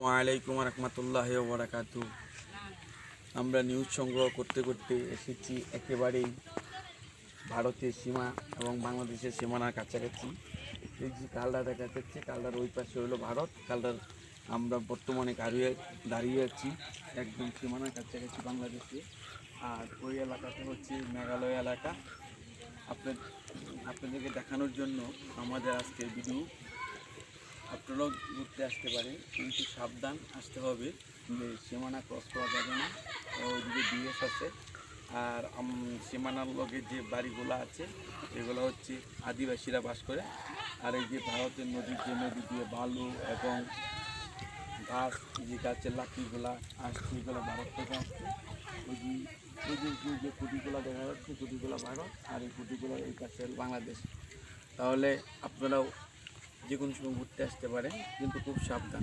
ওয়ালাইকুম রহমতুল্লাহ বারাকাতু আমরা নিউজ সংগ্রহ করতে করতে এসেছি একেবারেই ভারতের সীমা এবং বাংলাদেশের সীমানার কাছাকাছি। এই যে কালটা দেখা যাচ্ছে, কালটার ওই পাশে হলো ভারত, কালটার আমরা বর্তমানে দাঁড়িয়ে দাঁড়িয়ে আছি একদম সীমানার কাছাকাছি বাংলাদেশে। আর ওই এলাকাটা হচ্ছে মেঘালয় এলাকা। আপনার আপনাদেরকে দেখানোর জন্য আমাদের আজকের ভিডিও আপনারাও ঘুরতে আসতে পারেন, কিন্তু সাবধান আসতে হবে। যে সীমানা ক্রস করা যাবে না ওইদিকে বিএস আছে। আর সীমানার লগে যে বাড়িগুলো আছে, এগুলো হচ্ছে আদিবাসীরা বাস করে। আর এই যে ভারতের নদীর যে নদী দিয়ে বালু এবং ঘাস যে গাছের লাঠিগুলা আসছে, এগুলো ভারত থেকে আসছে। ওই যে ওই যে যে- কুটিগুলো দেখা যাচ্ছে কুটিগুলো ভারত, আর এই কুটিগুলো এই পাশে বাংলাদেশ। তাহলে আপনারাও যে কোনো সময় ঘুরতে আসতে পারে কিন্তু খুব সাবধান।